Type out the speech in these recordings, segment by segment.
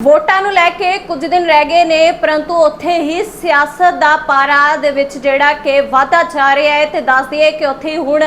ਵੋਟਾਂ ਨੂੰ ਲੈ ਕੇ ਕੁਝ ਦਿਨ ਰਹਿ ਗਏ ਨੇ, ਪਰੰਤੂ ਉੱਥੇ ਹੀ ਸਿਆਸਤ ਦਾ ਪਾਰਾ ਦੇ ਵਿੱਚ ਜਿਹੜਾ ਕਿ ਵਾਧਾ ਜਾ ਰਿਹਾ ਹੈ ਤੇ ਦੱਸ ਦਈਏ ਕਿ ਉੱਥੇ ਹੁਣ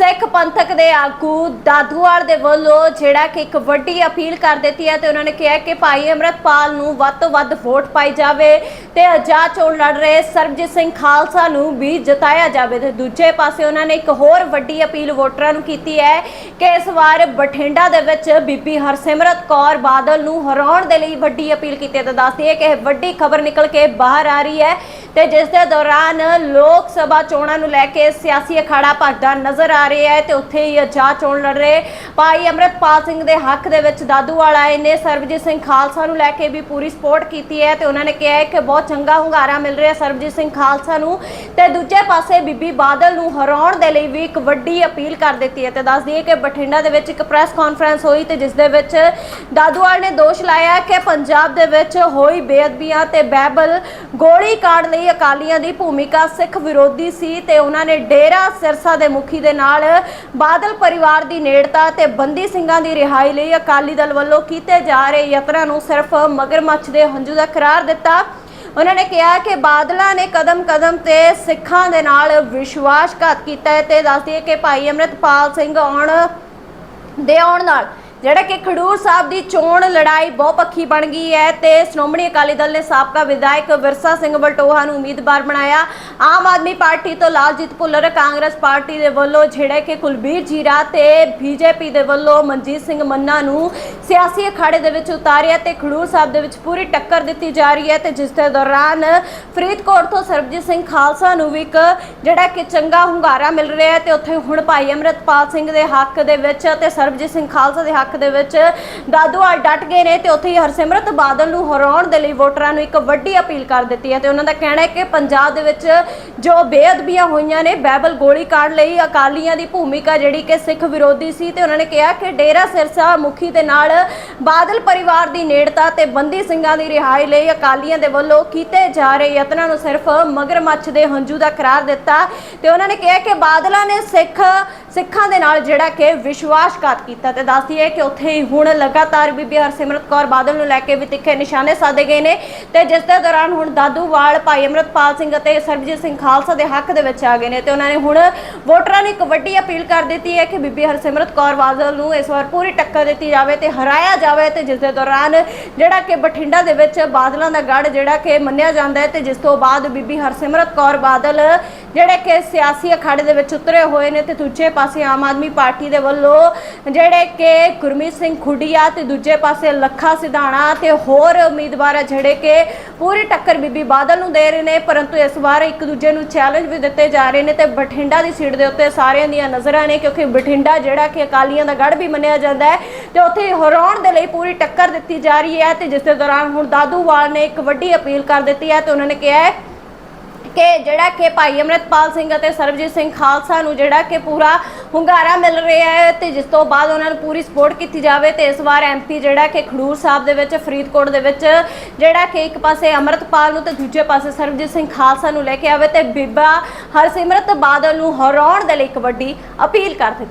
ਸਿੱਖ ਪੰਥਕ ਦੇ ਆਗੂ ਦਾਦੂਵਾਲ ਦੇ ਵੱਲੋਂ ਜਿਹੜਾ ਕਿ ਇੱਕ ਵੱਡੀ ਅਪੀਲ ਕਰ ਦਿੱਤੀ ਹੈ ਤੇ ਉਹਨਾਂ ਨੇ ਕਿਹਾ ਕਿ ਭਾਈ ਅਮਰਤਪਾਲ ਨੂੰ ਵੱਧ ਤੋਂ ਵੱਧ ਵੋਟ ਪਾਈ ਜਾਵੇ ਤੇ ਆਜ਼ਾਦ ਚੋਣ ਲੜ ਰਹੇ ਸਰਬਜੀਤ ਸਿੰਘ ਖਾਲਸਾ ਨੂੰ ਵੀ ਜਿਤਾਇਆ ਜਾਵੇ। ਤੇ ਦੂਜੇ ਪਾਸੇ ਉਹਨਾਂ ਨੇ ਇੱਕ ਹੋਰ ਵੱਡੀ ਅਪੀਲ ਵੋਟਰਾਂ ਨੂੰ ਕੀਤੀ ਹੈ ਕਿ ਇਸ ਵਾਰ ਬਠਿੰਡਾ ਦੇ ਵਿੱਚ ਬੀਬੀ ਹਰਸਿਮਰਤ ਕੌਰ ਬਾਦਲ ਨੂੰ ਹਰਾਉਣ ਦੇ ਲਈ ਵੱਡੀ ਅਪੀਲ ਕੀਤੀ ਹੈ। ਤੇ ਦੱਸਦੀ ਹੈ ਕਿ ਇਹ ਵੱਡੀ ਖਬਰ ਨਿਕਲ ਕੇ ਬਾਹਰ ਆ ਰਹੀ ਹੈ ਤੇ ਜਿਸ ਦੇ ਦੌਰਾਨ ਲੋਕ ਸਭਾ ਚੋਣਾਂ ਨੂੰ ਲੈ ਕੇ ਸਿਆਸੀ ਅਖਾੜਾ ਭਰਦਾ ਨਜ਼ਰ ਆ ਰਿਹਾ ਹੈ ਤੇ ਉੱਥੇ ਹੀ ਆਜ਼ਾਦ ਚੋਣ ਲੜ ਰਹੇ। ਭਾਈ ਅਮਰਤਪਾਲ ਸਿੰਘ ਦੇ ਹੱਕ ਦੇ ਵਿੱਚ ਦਾਦੂਵਾਲ ਆਏ ਨੇ ਸਰਬਜੀਤ ਸਿੰਘ ਖਾਲਸਾ ਨੂੰ ਲੈ ਕੇ ਵੀ ਪੂਰੀ ਸਪੋਰਟ ਕੀਤੀ ਹੈ ਤੇ ਉਹਨਾਂ ਨੇ ਕਿਹਾ ਹੈ ਕਿ ਬਹੁਤ ਚੰਗਾ ਹੁੰਗਾਰਾ ਮਿਲ ਰਿਹਾ ਸਰਬਜੀਤ ਸਿੰਘ ਖਾਲਸਾ ਨੂੰ ਤੇ ਦੂਜੇ ਪਾਸੇ ਬੀਬੀ ਬਾਦਲ ਨੂੰ ਹਰਾਉਣ ਦੇ ਲਈ ਵੀ ਇੱਕ ਵੱਡੀ ਅਪੀਲ ਕਰ ਦਿੱਤੀ ਹੈ ਤੇ ਦੱਸ ਦਈਏ ਕਿ ਬਠਿੰਡਾ ਦੇ ਵਿੱਚ ਇੱਕ ਪ੍ਰੈਸ ਕਾਨਫਰੰਸ ਹੋਈ ਤੇ ਜਿਸ ਦੇ ਵਿੱਚ ਦਾਦੂਵਾਲ ਨੇ ਦੋਸ਼ ਲਾਇਆ ਕਿ ਪੰਜਾਬ ਦੇ ਵਿੱਚ ਹੋਈ ਬੇਅਦਬੀਆਂ ਤੇ ਬਾਈਬਲ ਗੋਲੀ ਕਾਂਡ ਲਈ ਅਕਾਲੀਆਂ ਦੀ ਭੂਮਿਕਾ ਸਿੱਖ ਵਿਰੋਧੀ ਸੀ ਤੇ ਉਹਨਾਂ ਨੇ ਡੇਰਾ ਸਿਰਸਾ ਦੇ ਮੁਖੀ ਦੇ ਨਾਲ ਬਾਦਲ ਪਰਿਵਾਰ ਦੀ ਨੇੜਤਾ ਤੇ ਬੰਦੀ ਸਿੰਘਾਂ ਦੀ ਰਿਹਾਈ ਲਈ ਅਕਾਲੀ ਦਲ ਵੱਲੋਂ ਕੀਤੇ ਜਾ ਰਹੇ ਯਤਨਾਂ ਨੂੰ ਸਿਰਫ ਮਗਰਮੱਛ ਦੇ ਹੰਝੂ ਦਾ ਕਰਾਰ ਦਿੱਤਾ। ਉਹਨਾਂ ਨੇ ਕਿਹਾ ਕਿ ਬਾਦਲਾਂ ਨੇ ਕਦਮ ਕਦਮ ਤੇ ਸਿੱਖਾਂ ਦੇ ਨਾਲ ਵਿਸ਼ਵਾਸਘਾਤ ਕੀਤਾ ਹੈ ਤੇ ਦੱਸਦੀ ਹੈ ਕਿ ਭਾਈ ਅਮਰਿਤਪਾਲ ਸਿੰਘ ਆਉਣ ਦੇ ਆਉਣ ਨਾਲ ਜਿਹੜਾ ਕਿ ਖਡੂਰ ਸਾਹਿਬ ਦੀ ਚੋਣ ਲੜਾਈ ਬਹੁਪੱਖੀ ਬਣ ਗਈ ਹੈ ਤੇ ਸ਼੍ਰੋਮਣੀ ਅਕਾਲੀ ਦਲ ਨੇ ਸਾਬਕਾ ਵਿਧਾਇਕ ਵਿਰਸਾ ਸਿੰਘ ਬਲਟੋਹਾ ਨੂੰ ਉਮੀਦਵਾਰ ਬਣਾਇਆ। ਆਮ ਆਦਮੀ ਪਾਰਟੀ ਤੋਂ ਲਾਲਜੀਤ ਭੁੱਲਰ, ਕਾਂਗਰਸ ਪਾਰਟੀ ਦੇ ਵੱਲੋਂ ਜਿਹੜੇ ਕਿ ਕੁਲਬੀਰ ਜੀਰਾ ਤੇ ਬੀਜੇਪੀ ਦੇ ਵੱਲੋਂ ਮਨਜੀਤ ਸਿੰਘ ਮੰਨਾ ਨੂੰ ਸਿਆਸੀ ਅਖਾੜੇ ਦੇ ਵਿੱਚ ਉਤਾਰਿਆ ਤੇ ਖਡੂਰ ਸਾਹਿਬ ਦੇ ਵਿੱਚ ਪੂਰੀ ਟੱਕਰ ਦਿੱਤੀ ਜਾ ਰਹੀ ਹੈ ਤੇ ਜਿਸ ਦੇ ਦੌਰਾਨ ਫਰੀਦਕੋਟ ਤੋਂ ਸਰਬਜੀਤ ਸਿੰਘ ਖਾਲਸਾ ਨੂੰ ਵੀ ਇੱਕ ਜਿਹੜਾ ਕਿ ਚੰਗਾ ਹੁੰਗਾਰਾ ਮਿਲ ਰਿਹਾ ਹੈ ਤੇ ਉੱਥੇ ਹੁਣ ਭਾਈ ਅਮਰਤਪਾਲ ਸਿੰਘ ਦੇ ਹੱਕ ਦੇ ਵਿੱਚ ਤੇ ਸਰਬਜੀਤ ਸਿੰਘ ਖਾਲਸਾ ਦੇ ਹੱਕ ਦੇ ਵਿੱਚ ਦਾਦੂਵਾਲ ਡਟ ਗਏ ਨੇ ਤੇ ਉੱਥੇ ਹੀ ਹਰਸਿਮਰਤ ਬਾਦਲ ਨੂੰ ਹਰਾਉਣ ਦੇ ਲਈ ਵੋਟਰਾਂ ਨੂੰ ਇੱਕ ਵੱਡੀ ਅਪੀਲ ਕਰ ਦਿੱਤੀ ਹੈ ਤੇ ਉਹਨਾਂ ਦਾ ਕਹਿਣਾ ਹੈ ਕਿ ਪੰਜਾਬ ਦੇ ਵਿੱਚ ਜੋ ਬੇਅਦਬੀਆਂ ਹੋਈਆਂ ਨੇ ਬੈਬਲ ਗੋਲੀ ਕਾਂਡ ਲਈ। ਅਕਾਲੀਆਂ ਦੀ ਭੂਮਿਕਾ ਜਿਹੜੀ ਕਿ ਸਿੱਖ ਵਿਰੋਧੀ ਸੀ ਤੇ ਉਹਨਾਂ ਨੇ ਕਿਹਾ ਕਿ ਡੇਰਾ ਸਿਰਸਾ ਮੁਖੀ ਦੇ ਨਾਲ ਬਾਦਲ ਪਰਿਵਾਰ ਦੀ ਨੇੜਤਾ ਤੇ ਬੰਦੀ ਸਿੰਘਾਂ ਦੀ ਰਿਹਾਈ ਲਈ ਅਕਾਲੀਆਂ ਦੇ ਵੱਲੋਂ ਕੀਤੇ ਜਾ ਰਹੇ ਯਤਨਾਂ ਨੂੰ ਸਿਰਫ ਮਗਰਮੱਛ ਦੇ ਹੰਝੂ ਦਾ ਕਰਾਰ ਦਿੱਤਾ ਤੇ ਉਹਨਾਂ ਨੇ ਕਿਹਾ ਕਿ ਬਾਦਲਾਂ ਨੇ ਸਿੱਖ, ਸਿੱਖਾਂ ਦੇ ਨਾਲ ਜਿਹੜਾ ਕਿ ਵਿਸ਼ਵਾਸਘਾਤ ਕੀਤਾ। ਤੇ ਦੱਸਦੀ ਹੈ ਕਿ ਉੱਥੇ ਹੀ ਹੁਣ ਲਗਾਤਾਰ ਬੀਬੀ ਹਰਸਿਮਰਤ ਕੌਰ ਬਾਦਲ ਨੂੰ ਲੈ ਕੇ ਵੀ ਤਿੱਖੇ ਨਿਸ਼ਾਨੇ ਸਾਧੇ ਗਏ ਨੇ ਤੇ ਜਿਸ ਦੇ ਦੌਰਾਨ ਹੁਣ ਦਾਦੂਵਾਲ, ਭਾਈ ਅਮਰਤਪਾਲ ਸਿੰਘ ਅਤੇ ਸਰਬਜੀਤ ਸਿੰਘ ਖਾਲਸਾ ਦੇ ਹੱਕ ਦੇ ਵਿੱਚ ਆ ਗਏ ਨੇ ਤੇ ਉਹਨਾਂ ਨੇ ਹੁਣ ਵੋਟਰਾਂ ਨੂੰ ਇੱਕ ਵੱਡੀ ਅਪੀਲ ਕਰ ਦਿੱਤੀ ਹੈ ਕਿ ਬੀਬੀ ਹਰਸਿਮਰਤ ਕੌਰ ਬਾਦਲ ਨੂੰ ਇਸ ਵਾਰ ਪੂਰੀ ਟੱਕਰ ਦਿੱਤੀ ਜਾਵੇ ਤੇ ਹਰਾਇਆ ਜਾਵੇ ਤੇ ਜਿਸ ਦੇ ਦੌਰਾਨ ਜਿਹੜਾ ਕਿ ਬਠਿੰਡਾ ਦੇ ਵਿੱਚ ਬਾਦਲਾਂ ਦਾ ਗੜ ਜਿਹੜਾ ਕਿ ਮੰਨਿਆ ਜਾਂਦਾ ਹੈ ਤੇ ਜਿਸ ਤੋਂ ਬਾਅਦ ਬੀਬੀ ਹਰਸਿਮਰਤ ਕੌਰ ਬਾਦਲ ਜਿਹੜੇ ਕਿ ਸਿਆਸੀ ਅਖਾੜੇ ਦੇ ਵਿੱਚ ਉਤਰੇ ਹੋਏ ਨੇ ਤੇ ਦੂਜੇ ਪਾਸੇ ਆਮ ਆਦਮੀ ਪਾਰਟੀ ਦੇ ਵੱਲੋਂ ਜਿਹੜੇ ਕਿ ਗੁਰਮੀਤ ਸਿੰਘ ਖੁੱਡੀਆ ਤੇ ਦੂਜੇ ਪਾਸੇ ਲੱਖਾ ਸਿਧਾਣਾ ਤੇ ਹੋਰ ਉਮੀਦਵਾਰ ਆ ਜਿਹੜੇ ਕਿ ਪੂਰੀ ਟੱਕਰ ਬੀਬੀ ਬਾਦਲ ਨੂੰ ਦੇ ਰਹੇ ਨੇ, ਪਰੰਤੂ ਇਸ ਵਾਰ ਇੱਕ ਦੂਜੇ ਨੂੰ ਚੈਲੰਜ ਵੀ ਦਿੱਤੇ ਜਾ ਰਹੇ ਨੇ ਤੇ ਬਠਿੰਡਾ ਦੀ ਸੀਟ ਦੇ ਉੱਤੇ ਸਾਰਿਆਂ ਦੀਆਂ ਨਜ਼ਰਾਂ ਨੇ, ਕਿਉਂਕਿ ਬਠਿੰਡਾ ਜਿਹੜਾ ਕਿ ਅਕਾਲੀਆਂ ਦਾ ਗੜ ਵੀ ਮੰਨਿਆ ਜਾਂਦਾ ਹੈ ਤੇ ਉੱਥੇ ਹਰਾਉਣ ਦੇ ਲਈ ਪੂਰੀ ਟੱਕਰ ਦਿੱਤੀ ਜਾ ਰਹੀ ਹੈ ਤੇ ਜਿਸ ਦੇ ਦੌਰਾਨ ਹੁਣ ਦਾਦੂਵਾਲ ਨੇ ਇੱਕ ਵੱਡੀ ਅਪੀਲ ਕਰ ਦਿੱਤੀ ਹੈ ਤੇ ਉਹਨਾਂ ਨੇ ਕਿਹਾ ਹੈ ਕਿ ਜਿਹੜਾ ਕਿ ਭਾਈ ਅਮਰਤਪਾਲ ਸਿੰਘ ਅਤੇ ਸਰਬਜੀਤ ਸਿੰਘ ਖਾਲਸਾ ਨੂੰ ਜਿਹੜਾ ਕਿ ਪੂਰਾ ਹੁੰਗਾਰਾ ਮਿਲ ਰਿਹਾ ਹੈ ਤੇ ਜਿਸ ਤੋਂ ਬਾਅਦ ਉਹਨਾਂ ਨੂੰ ਪੂਰੀ ਸਪੋਰਟ ਕੀਤੀ ਜਾਵੇ ਤੇ ਇਸ ਵਾਰ ਐਮਪੀ ਜਿਹੜਾ ਕਿ ਖਡੂਰ ਸਾਹਿਬ ਦੇ ਵਿੱਚ, ਫਰੀਦਕੋਟ ਦੇ ਵਿੱਚ ਜਿਹੜਾ ਕਿ ਇੱਕ ਪਾਸੇ ਅਮਰਤਪਾਲ ਨੂੰ ਤੇ ਦੂਜੇ ਪਾਸੇ ਸਰਬਜੀਤ ਸਿੰਘ ਖਾਲਸਾ ਨੂੰ ਲੈ ਕੇ ਆਵੇ ਤੇ ਬੀਬਾ ਹਰਸਿਮਰਤ ਬਾਦਲ ਨੂੰ ਹਰਾਉਣ ਦੇ ਲਈ ਇੱਕ ਵੱਡੀ ਅਪੀਲ ਕਰ ਦਿੱਤੀ